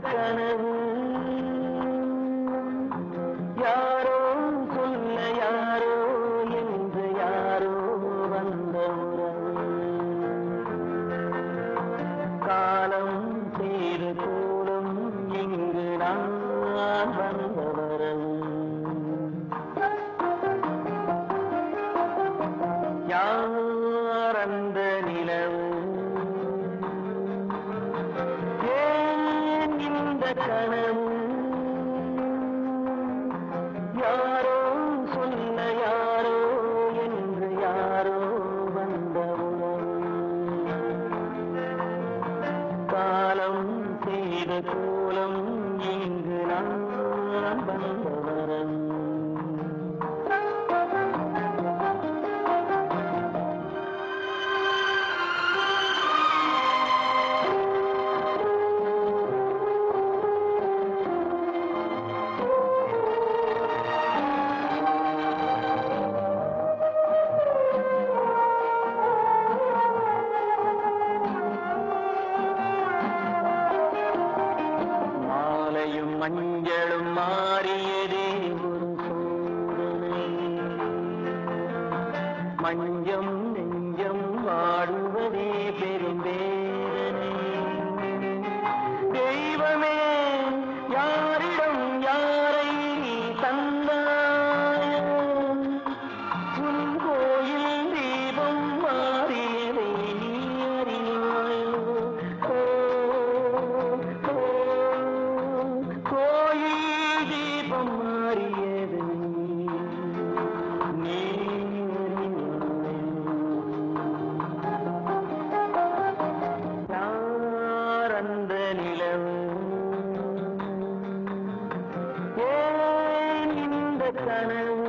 கனவு. யாரோ சொல்ல யாரோ என்று யாரோ வந்த காலம் செய்து கூடும் இங்கு நான் வந்த வரவு யார் அந்த நிலவு? கனவு மஞ்சளும் மாறியதே ஒரு சோதனை மஞ்சம் நெஞ்சம் வாடுவதே இந்த கனவு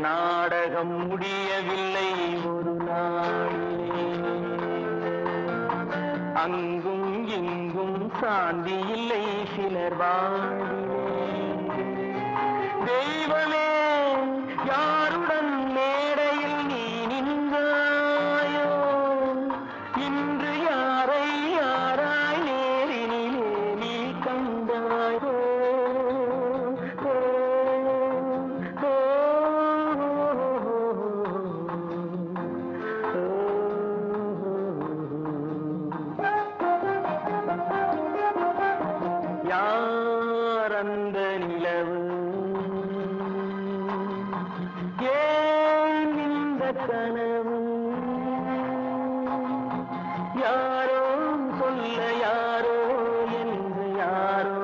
நாடகம் முடியவில்லை ஒரு நாளிலே. அங்கும் இங்கும் சாந்தி இல்லை சிலர் வாழ்விலே தெய்வமே யார் அந்த நிலவு? ஏன் இந்த கனவு? யாரோ சொல்ல யாரோ என்று யாரோ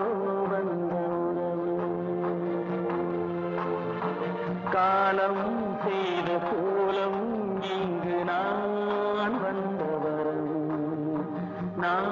வந்த உறவு காலம் செய்த கோலம் இங்கு நான் வந்தவரும் நான்